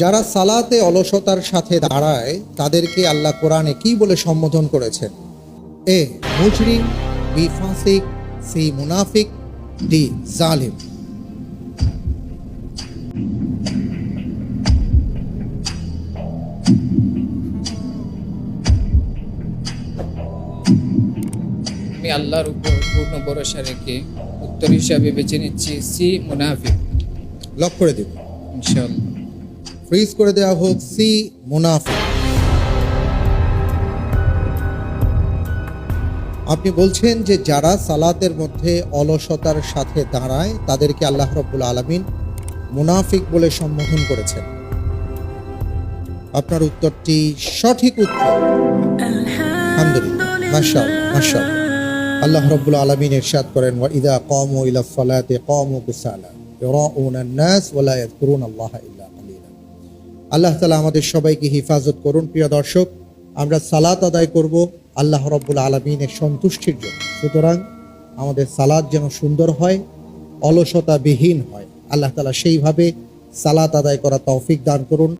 যারা সালাতে অলসতার সাথে দাঁড়ায় তাদেরকে আল্লাহ কোরআনে কি বলে সম্বোধন করেছেন? এ মুজরিম বি ফাসিক সি মুনাফিক ডি জালিম। আমি আল্লাহর উপর পূর্ণ ভরসা রেখে উত্তর হিসাবে বেছে নিচ্ছি সি মুনাফিক। লক করে দিব ইনশাল্লাহ ফ্রিজ করে দেওয়া হোক সি মুনাফা। আপনি বলছেন যে যারা সালাতের মধ্যে অলসতার সাথে দাঁড়ায়, তাদেরকে আল্লাহ রব্বুল আলমিন মুনাফিক বলে সম্বোধন করেছেন। আপনার উত্তরটি সঠিক উত্তর। আল্লাহ রব্বুল আলমিন এরশাদ করেন, ওয়া ইদা কম ইলা ফালাতে কম কুসালা ইউরাউনা আন-নাস ওয়া লা ইয়াযকুরুনা আল্লাহ ইল্লা আল্লাহ তালা আমাদের সবাইকে হেফাজত করুন, প্রিয় দর্শক। আমরা সালাত আদায় করব আল্লাহ রব্বুল আলমিনের সন্তুষ্টির জন্য। সুতরাং আমাদের সালাদ যেন সুন্দর হয় অলসতা বিহীন হয়। আল্লাহ তালা সেইভাবে সালাত আদায় করা তৌফিক দান করুন।